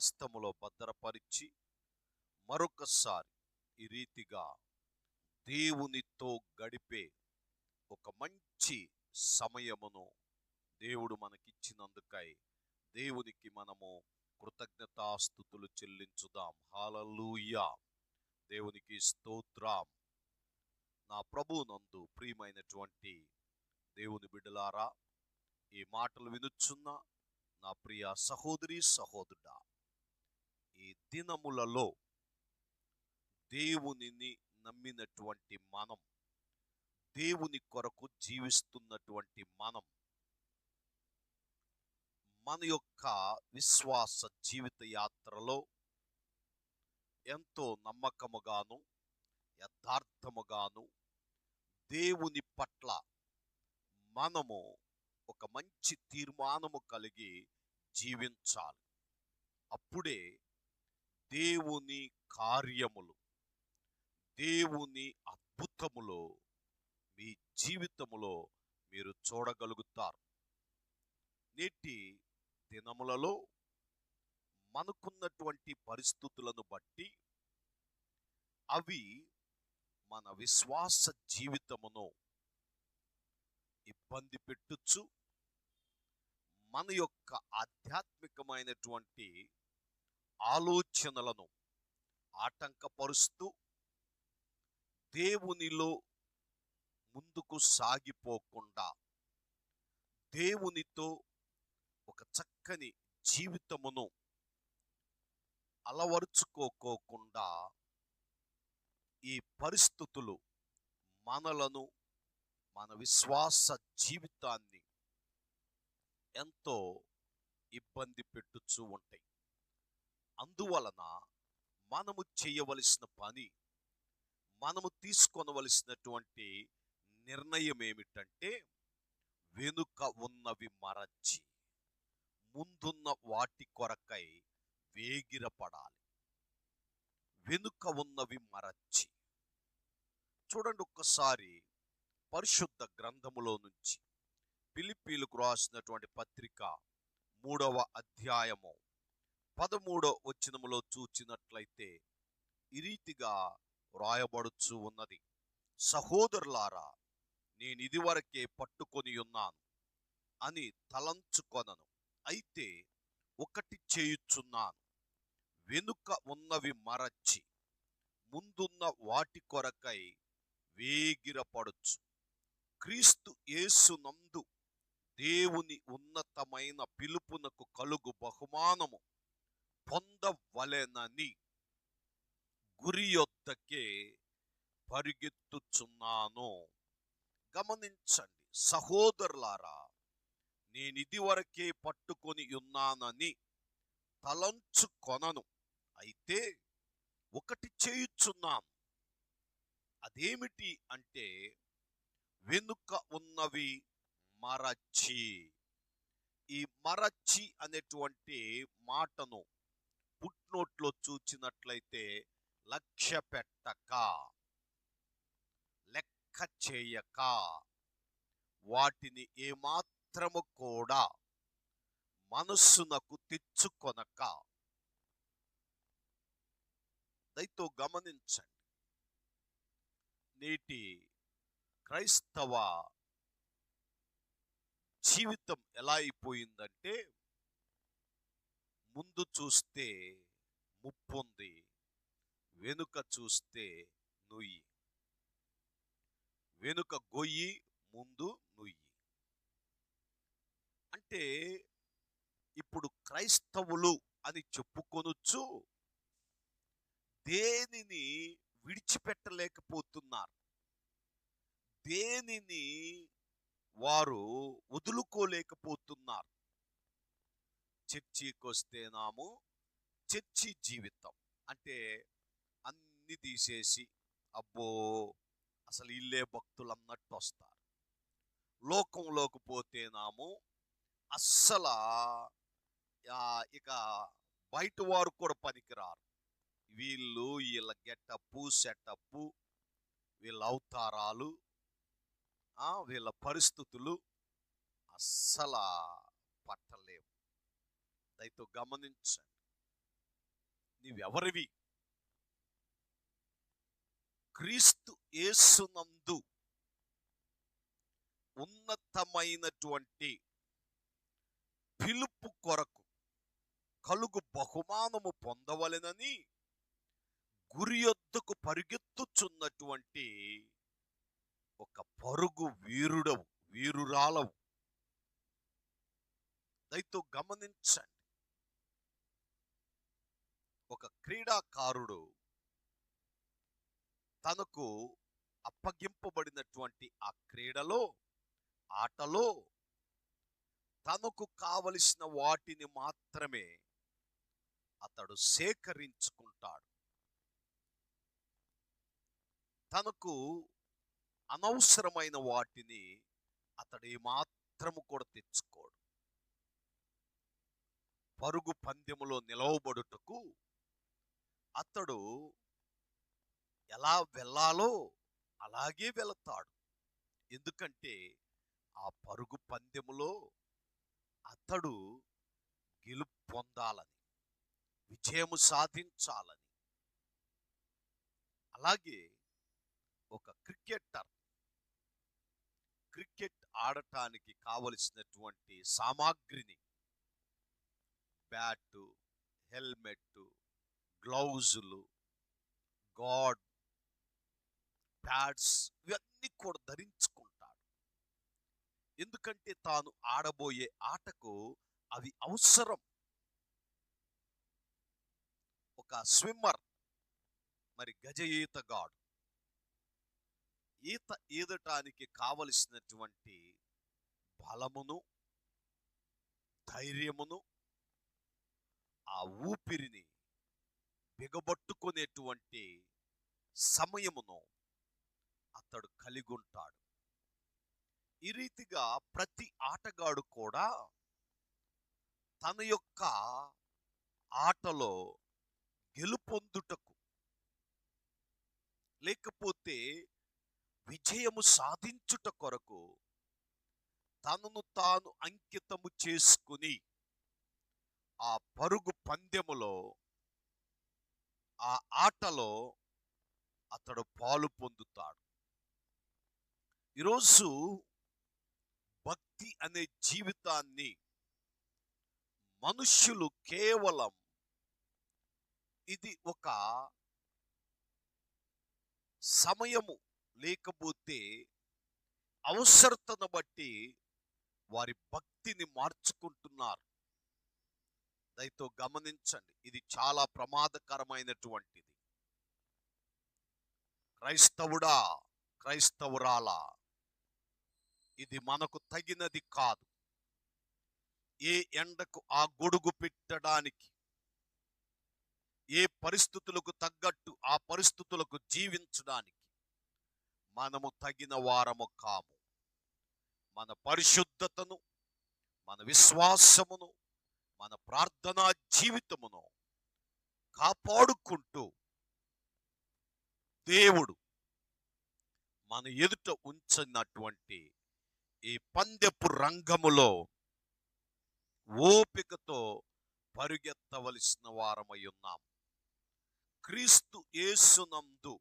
హస్తములో భద్రపరిచి మరొకసారి ఈ రీతిగా దేవునితో గడిపే ఒక మంచి సమయమును దేవుడు మనకిచ్చినందుకై దేవునికి మనము కృతజ్ఞతాస్థుతులు చెల్లించుదాం. హాలూయా దేవునికి స్తోత్రం. నా ప్రభువునందు ప్రియమైనటువంటి దేవుని బిడ్డలారా ఈ మాటలు వినుచున్న నా ప్రియ సహోదరి సహోదరుడా ఈ దినములలో దేవునిని నమ్మినటువంటి మనం దేవుని కొరకు జీవిస్తున్నటువంటి మనం మన యొక్క విశ్వాస జీవిత యాత్రలో ఎంతో నమ్మకముగాను యథార్థముగాను దేవుని పట్ల మనము ఒక మంచి తీర్మానము కలిగి జీవించాలి. అప్పుడే దేవుని కార్యములు దేవుని అద్భుతములో మీ జీవితములో మీరు చూడగలుగుతారు. నేటి దినములలో మనకున్నటువంటి పరిస్థితులను బట్టి అవి మన విశ్వాస జీవితమును ఇబ్బంది పెట్టుచు మన యొక్క ఆధ్యాత్మికమైనటువంటి ఆలోచనలను ఆటంకపరుస్తూ దేవునిలో ముందుకు సాగిపోకుండా దేవునితో ఒక చక్కని జీవితమును అలవరుచుకోకోకుండా ఈ పరిస్థితులు మనలను మన విశ్వాస జీవితాన్ని ఎంతో ఇబ్బంది పెట్టుచూ ఉంటాయి. అందువలన మనము చేయవలసిన పని మనము తీసుకొనవలసినటువంటి నిర్ణయం ఏమిటంటే వెనుక ఉన్నవి మరచి ముందున్న వాటి కొరకై వేగిరపడాలి. వెనుక ఉన్నవి మరచి. చూడండి ఒక్కసారి పరిశుద్ధ గ్రంథములో నుంచి పిలిపీలకు రాసినటువంటి పత్రిక మూడవ అధ్యాయము పదమూడో వచనములో చూచినట్లయితే ఈ రీతిగా వ్రాయబడుచు ఉన్నది. సహోదరులారా నేను ఇదివరకే పట్టుకొని ఉన్నాను అని తలంచుకొనను. అయితే ఒకటి చేయుచున్నాను. వెనుక ఉన్నవి మరచి ముందున్న వాటి కొరకై వేగిరపడుచు. క్రీస్తు యేసునందు దేవుని ఉన్నతమైన పిలుపునకు కలుగు బహుమానము పొందవలెనని గురి యొద్దకే పరిగెత్తుచున్నాను. గమనించండి సహోదరులారా నేను ఇదివరకే పట్టుకొని ఉన్నానని తలంచుకొనను. అయితే ఒకటి చేయుచున్నాం అదేమిటి అంటే వెనుక ఉన్నవి మరచి. ఈ మరచి అనేటువంటి మాటను పుట్నోట్లో చూచినట్లయితే లక్ష్య పెట్టక లెక్క చేయక వాటిని ఏమాత్రము కూడా మనస్సునకు తెచ్చుకొనక. దయతో గమనించండి. నేటి క్రైస్తవ జీవితం ఎలా అయిపోయిందంటే ముందు చూస్తే ముప్పుంది వెనుక చూస్తే నుయ్యి. వెనుక గొయ్యి ముందు నుయ్యి. అంటే ఇప్పుడు క్రైస్తవులు అని చెప్పుకొనొచ్చు దేనిని విడిచిపెట్టలేకపోతున్నారు? దేనిని వారు వదులుకోలేకపోతున్నారు? చర్చికి వస్తేనాము చర్చి జీవితం. అంటే అన్ని తీసేసి అబ్బో అసలు ఇల్లే భక్తులు అన్నట్టు వస్తారు లోకంలోకి పోతేనాము అస్సలు ఇక బయట వారు కూడా పనికిరారు. వీళ్ళు వీళ్ళ గెటప్పు సెటప్పు వీళ్ళ అవతారాలు వీళ్ళ పరిస్థితులు అస్సలు పట్టలేవు. దయతో గమనించండి. నీవెవరివి? క్రీస్తు యేసునందు ఉన్నతమైనటువంటి పిలుపు కొరకు కలుగు బహుమానము పొందవలెనని గురియొద్దుకు పరిగెత్తుచున్నటువంటి ఒక పరుగు వీరుడవు వీరురాలవు. దయతో గమనించండి. ఒక క్రీడాకారుడు తనకు అప్పగింపబడినటువంటి ఆ క్రీడలో ఆటలో తనకు కావలసిన వాటిని మాత్రమే అతడు సేకరించుకుంటాడు. తనకు అనవసరమైన వాటిని అతడు ఏమాత్రము కూడా తెచ్చుకోడు. పరుగు పందెములో నిలవబడుటకు అతడు ఎలా వెళ్ళాలో అలాగే వెళతాడు. ఎందుకంటే ఆ పరుగు పందెములో అతడు గెలుపు పొందాలని విజయము సాధించాలని. అలాగే ఒక క్రికెటర్ క్రికెట్ ఆడటానికి కావలసినటువంటి సామాగ్రిని బ్యాటు హెల్మెట్ గ్లౌజులు గాడ్ ప్యాడ్స్ ఇవన్నీ కూడా ధరించుకుంటాడు. ఎందుకంటే తాను ఆడబోయే ఆటకు అవి అవసరం. ఒక స్విమ్మర్ మరి గజ ఈతగాడు ఈత ఈదటానికి కావలసినటువంటి బలమును ధైర్యమును ఆ ఊపిరిని బిగబట్టుకునేటువంటి సమయమును అతడు కలిగి ఉంటాడు ఈ రీతిగా ప్రతి ఆటగాడు కూడా తన యొక్క ఆటలో గెలుపొందుటకు లేకపోతే విజయము సాధించుట కొరకు తనను తాను అంకితము చేసుకుని ఆ పరుగు పందెములో ఆ ఆటలో అతడు పాలు పొందుతాడు. ఈరోజు భక్తి అనే జీవితాన్ని మనుష్యులు కేవలం ఇది ఒక సమయము లేకపోతే అవసరతను బట్టి వారి భక్తిని మార్చుకుంటున్నారు. దయతో గమనించండి. ఇది చాలా ప్రమాదకరమైనటువంటిది. క్రైస్తవుడా క్రైస్తవురాలా ఇది మనకు తగినది కాదు. ఏ ఎండకు ఆ గొడుగు పెట్టడానికి ఏ పరిస్థితులకు తగ్గట్టు ఆ పరిస్థితులకు జీవించడానికి మనము తగిన వారము కాము. మన పరిశుద్ధతను మన విశ్వాసమును మన ప్రార్థనా జీవితమును కాపాడుకుంటూ దేవుడు మన ఎదుట ఉంచినటువంటి ఈ పందెపు రంగములో ఓపికతో పరుగెత్తవలసిన వారమై ఉన్నాం. క్రీస్తు యేసునందు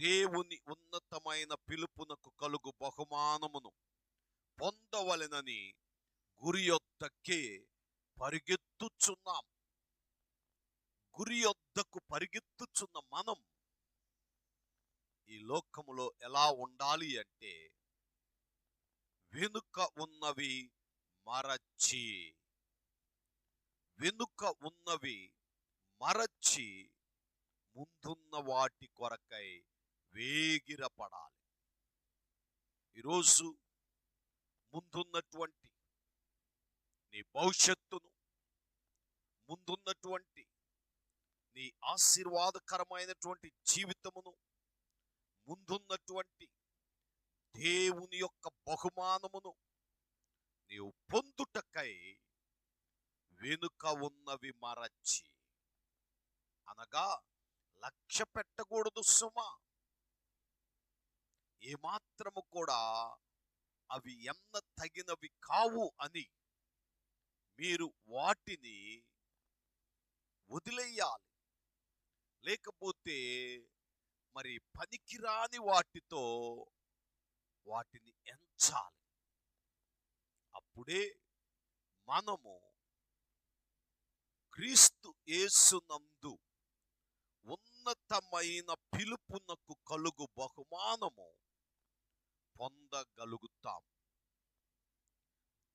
దేవుని ఉన్నతమైన పిలుపునకు కలుగు బహుమానమును పొందవలెనని గురి యొద్దకే పరిగెత్తుచున్నాం. గురి యొద్దకు పరిగెత్తుచున్న మనం ఈ లోకములో ఎలా ఉండాలి అంటే వెనుక ఉన్నవి మరచి వెనుక ఉన్నవి మరచి ముందున్న వాటి కొరకై వేగిరపడాలి. ఈరోజు ముందున్నటువంటి నీ భవిష్యత్తును ముందున్నటువంటి నీ ఆశీర్వాదకరమైనటువంటి జీవితమును ముందున్నటువంటి దేవుని యొక్క బహుమానమును నీవు పొందుటకై వెనుక ఉన్నవి మరచి. అనగా లక్ష్య పెట్టకూడదు సుమా. ఏమాత్రము కూడా అవి ఎన్న తగినవి కావు అని మీరు వాటిని వదిలేయాలి. లేకపోతే మరి పనికిరాని వాటితో వాటిని ఎంచాలి. అప్పుడే మనము క్రీస్తు యేసునందు ఉన్నతమైన పిలుపునకు కలుగు బహుమానము పొందగలుగుతాం.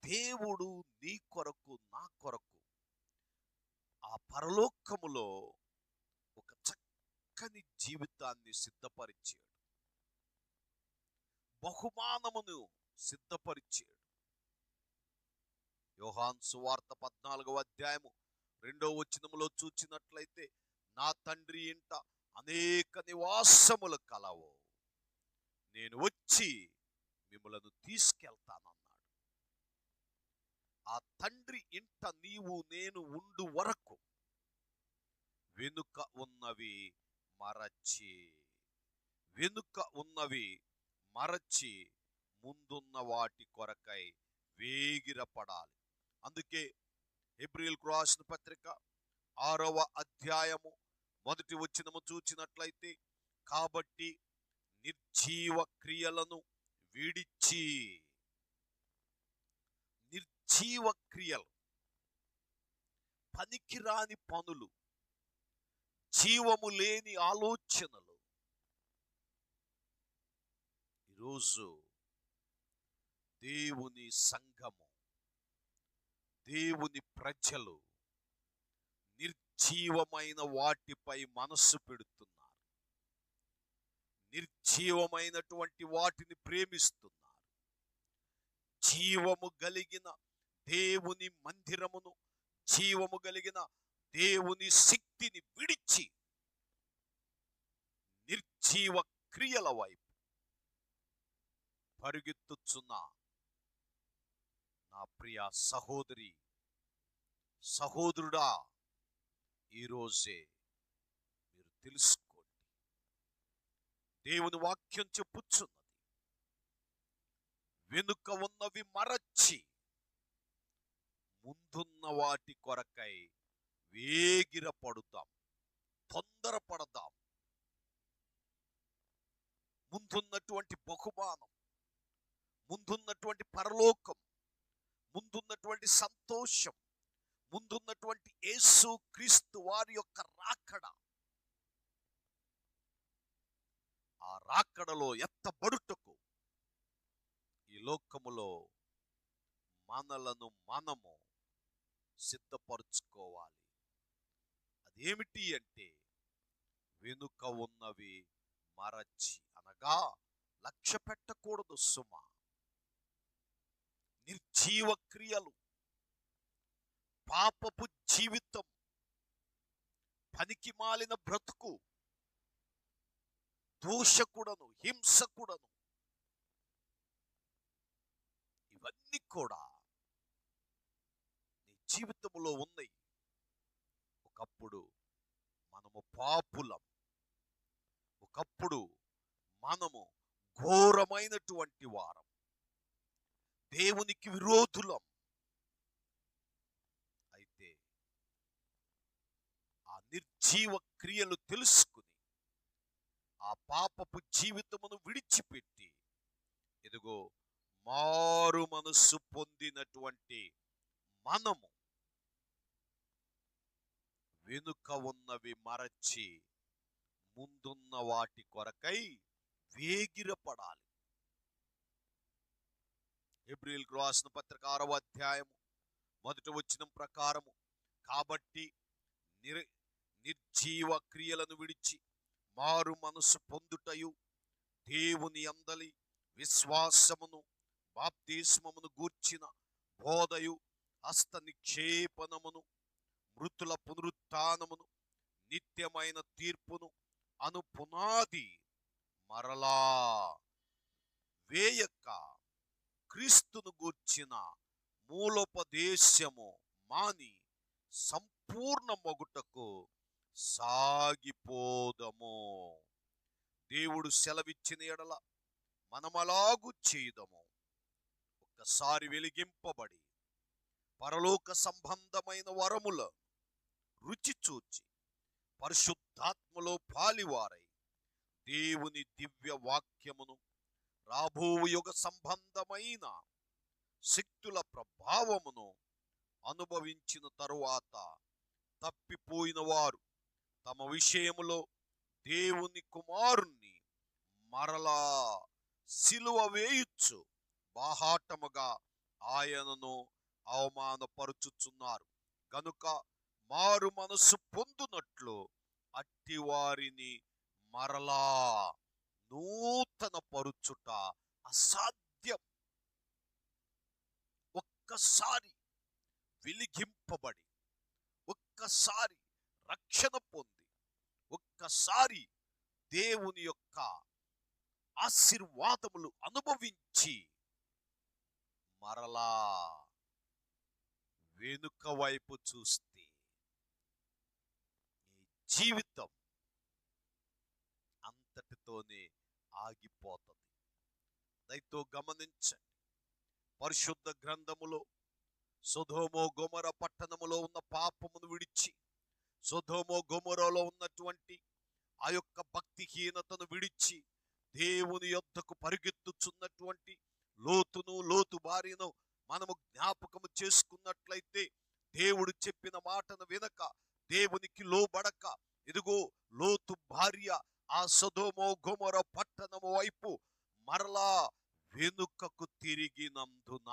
దేవుడు నీ కొరకు నా కొరకు ఆ పరలోకములో ఒక చక్కని జీవితాన్ని సిద్ధపరిచాడు. బహుమానమును సిద్ధపరిచాడు. యోహాన్ సువార్త పద్నాలుగవ అధ్యాయము రెండో వచనములో చూచినట్లయితే నా తండ్రి ఇంట అనేక నివాసములు కలవు. నేను వచ్చి మిమ్మలను తీసుకెళ్తానన్నాడు. ఆ తండ్రి ఇంట నీవు నేను ఉండు వరకు వెనుక ఉన్నవి మరచి వెనుక ఉన్నవి మరచి ముందున్న వాటి కొరకై వేగిరపడాలి. అందుకే ఏప్రిల్ రాసిన పత్రిక ఆరవ అధ్యాయము మొదటి వచ్చినము చూచినట్లయితే కాబట్టి నిర్జీవ క్రియలను విడిచి జీవక్రియలు పనికిరాని పనులు జీవము లేని ఆలోచనలు. ఈరోజు దేవుని సంఘము దేవుని ప్రజలు నిర్జీవమైన వాటిపై మనస్సు పెడుతున్నారు. నిర్జీవమైనటువంటి వాటిని ప్రేమిస్తున్నారు. జీవము కలిగిన దేవుని మందిరమును జీవము కలిగిన దేవుని శక్తిని విడిచి నిర్జీవ క్రియల వైపు పరుగెత్తుచున్న నా ప్రియ సహోదరి సహోదరుడా ఈరోజే మీరు తెలుసుకోండి. దేవుని వాక్యం చెప్పుచున్నది వెనుక ఉన్నవి మరచి ముందున్న వాటి కొరకై వేగిర పడుతాం తొందరపడదాం ముందున్నటువంటి బహుమానం ముందున్నటువంటి పరలోకం ముందున్నటువంటి సంతోషం ముందున్నటువంటి యేసు క్రీస్తు వారి యొక్క రాకడ. ఆ రాకడలో ఎత్తబడుటకు ఈ లోకములో మనలను మనము సిద్ధపరుచుకోవాలి. అదేమిటి అంటే వెనుక ఉన్నవి మరచి అనగా లక్ష్య పెట్టకూడదు సుమ. నిర్జీవ క్రియలు పాపపు జీవితం పనికి మాలిన బ్రతుకు దూషకుడను హింసకుడను ఇవన్నీ కూడా జీవితంలో ఉన్నాయి. ఒకప్పుడు మనము పాపులం. ఒకప్పుడు మనము ఘోరమైనటువంటి వారం. దేవునికి విరోధులం. అయితే ఆ నిర్జీవ క్రియలు తెలుసుకుని ఆ పాపపు జీవితమును విడిచిపెట్టి ఎదుగో మారు మనస్సు పొందినటువంటి మనము వెనుక ఉన్నవి మరచి ముందున్న వాటి కొరకై వేగిరపడాలి. ఏప్రిల్ రాసిన పత్రిక ఆరవ అధ్యాయము మొదట వచ్చిన ప్రకారము కాబట్టి నిర్ నిర్జీవ క్రియలను విడిచి మారు మనసు పొందుటయు దేవుని అందలి విశ్వాసమును బాప్తిస్మమును గూర్చిన బోధయు హస్త నిక్షేపణమును మృతుల పునరుత్నమును నిత్యమైన తీర్పును అను పునాది మరలా వేయక క్రీస్తును గూర్చిన మూలోపదేశము మాని సంపూర్ణ మొగుటకు సాగిపోదము. దేవుడు సెలవిచ్చిన ఎడల మనమలాగు చేయుదము. ఒక్కసారి వెలిగింపబడి పరలోక సంబంధమైన వరముల రుచి చూచి పరిశుద్ధాత్మలో పాలివారై దేవుని దివ్య వాక్యమును రాబో యుగ సంబంధమైన శక్తుల ప్రభావమును అనుభవించిన తరువాత తప్పిపోయిన వారు తమ విషయములో దేవుని కుమారుణ్ణి మరలా సిలువ వేయుచ్చు. బాహాటముగా ఆయనను అవమానపరుచుచున్నారు. కనుక మారు మనసు పొందునట్లు అట్టివారిని మరలా నూతన పరుచుట అసాధ్యం. ఒక్కసారి వెలిగింపబడి ఒక్కసారి రక్షణ పొంది ఒక్కసారి దేవుని యొక్క ఆశీర్వాదములు అనుభవించి మరలా వెనుక వైపు చూస్తే జీవితం అంతటితోనే ఆగిపోతుంది. దయతో గమనించండి. పరిశుద్ధ గ్రంథములో సుధోమో గోమర పట్టణములో ఉన్న పాపమును విడిచి సుధోమో గోమరలో ఉన్నటువంటి ఆ యొక్క భక్తిహీనతను విడిచి దేవుని యొద్దకు పరిగెత్తుచున్నటువంటి లోతును లోతు భార్యను మనము జ్ఞాపకము చేసుకున్నట్లయితే దేవుడు చెప్పిన మాటను వినక దేవునికి లోబడక. ఇదిగో లోతు భార్య ఆ సదోమో గొమొర పట్టణము వైపు మరలా వెనుకకు తిరిగినందున.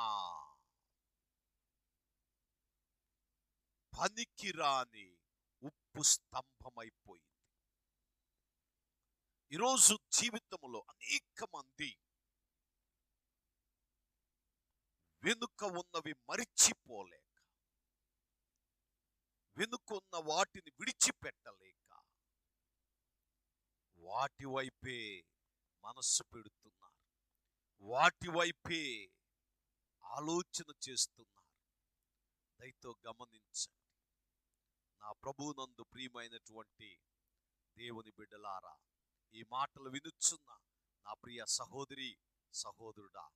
పనికిరాని ఉప్పు స్తంభమైపోయింది. ఈరోజు జీవితంలో అనేక మంది వెనుక ఉన్నవి మరిచిపోలే. వెనుకున్న వాటిని విడిచిపెట్టలేక వాటి వైపే మనస్సు పెడుతున్నారు. వాటి వైపే ఆలోచన చేస్తున్నారు. దయతో గమనించండి. నా ప్రభునందు ప్రియమైనటువంటి దేవుని బిడ్డలారా ఈ మాటలు వినుచున్న నా ప్రియ సహోదరి సహోదరుడా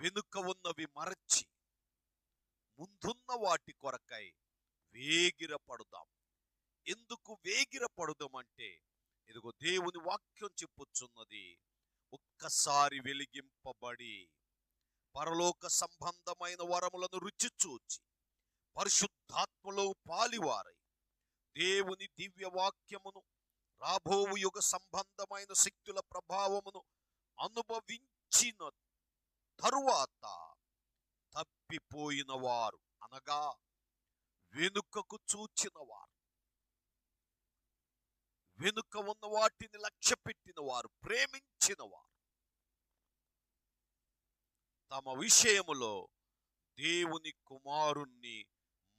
వెనుక ఉన్నవి మరచి ముందున్న వాటి కొరకై వేగిరపడుదాం. ఎందుకు వేగిరపడుదాం అంటే ఇదిగో దేవుని వాక్యం చెప్పుచున్నది ఒక్కసారి వెలిగింపబడి పరలోక సంబంధమైన వరములను రుచి చూచి పరిశుద్ధాత్మలో పాలివారై దేవుని దివ్య వాక్యమును రాబోవు యుగ సంబంధమైన శక్తుల ప్రభావమును అనుభవించిన తరువాత తప్పిపోయిన వారు అనగా వెనుకకు చూచిన వారు వెనుక ఉన్న వాటిని లక్ష్య పెట్టిన వారు ప్రేమించిన వారు తమ విషయములో దేవుని కుమారుణ్ణి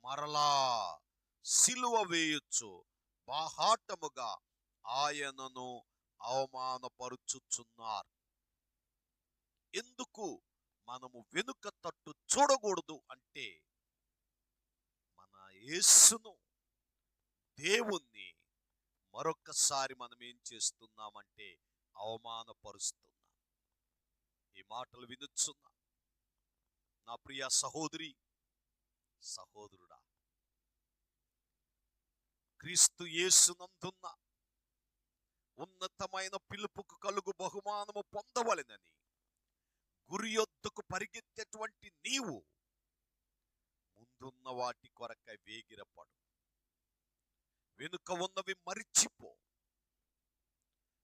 మరలా సిలువ వేయొచ్చు బాహాటముగా ఆయనను అవమానపరుచుచున్నారు. ఎందుకు? మనము వెనుక తట్టు చూడకూడదు అంటే మన యేసును దేవుణ్ణి మరొకసారి మనం ఏం చేస్తున్నామంటే అవమానపరుస్తున్నాం. ఈ మాటలు వినుచున్నా. నా ప్రియ సహోదరి సహోదరుడా క్రీస్తు యేసునందున్న ఉన్నతమైన పిలుపుకు కలుగు బహుమానము పొందవలెనని గురి యొద్దకు పరిగెత్తేటువంటి నీవు ముందున్న వాటి కొరకై వేగిరపడు. వెనుక ఉన్నవి మరిచిపో.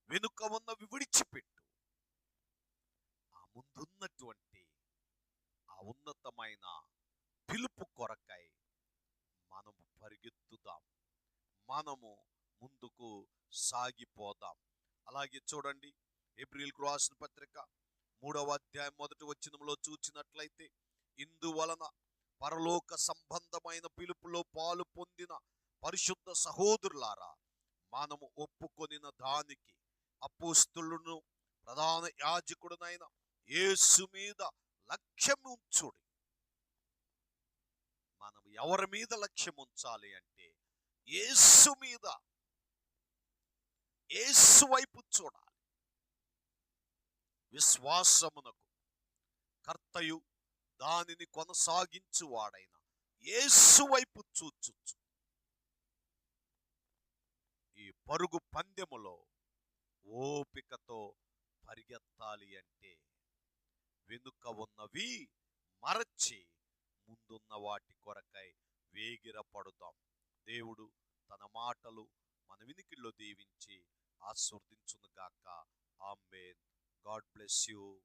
వెనుక ఉన్నవి విడిచిపెట్టు. ఆ ముందున్నటువంటి ఆ ఉన్నతమైన పిలుపు కొరకై మనము పరిగెత్తుదాం. మనము ముందుకు సాగిపోదాం. అలాగే చూడండి ఏప్రిల్ రాసిన పత్రిక మూడవ అధ్యాయం మొదటి వచ్చినంలో చూచినట్లయితే ఇందువలన పరలోక సంబంధమైన పిలుపులో పాలు పొందిన పరిశుద్ధ సహోదరులారా మనము ఒప్పుకొనిన దానికి అపోస్తులను ప్రధాన యాజకుడునైన యేసు మీద లక్ష్యం ఉంచుడి. మనం ఎవరి మీద లక్ష్యం ఉంచాలి అంటే యేసు మీద. యేసు వైపు చూడాలి. విశ్వాసమునకు కర్తయు దానిని కొనసాగించువాడైన యేసు వైపు చూచుచు. ఈ పరుగు పందెములో ఓపికతో పరిగెత్తాలి అంటే వెనుక ఉన్నవి మరచి ముందున్న వాటి కొరకై వేగిరపడుతాం దేవుడు తన మాటలు మన వినికిల్లో దీవించి ఆస్వర్దించును ఆమెన్. God bless you.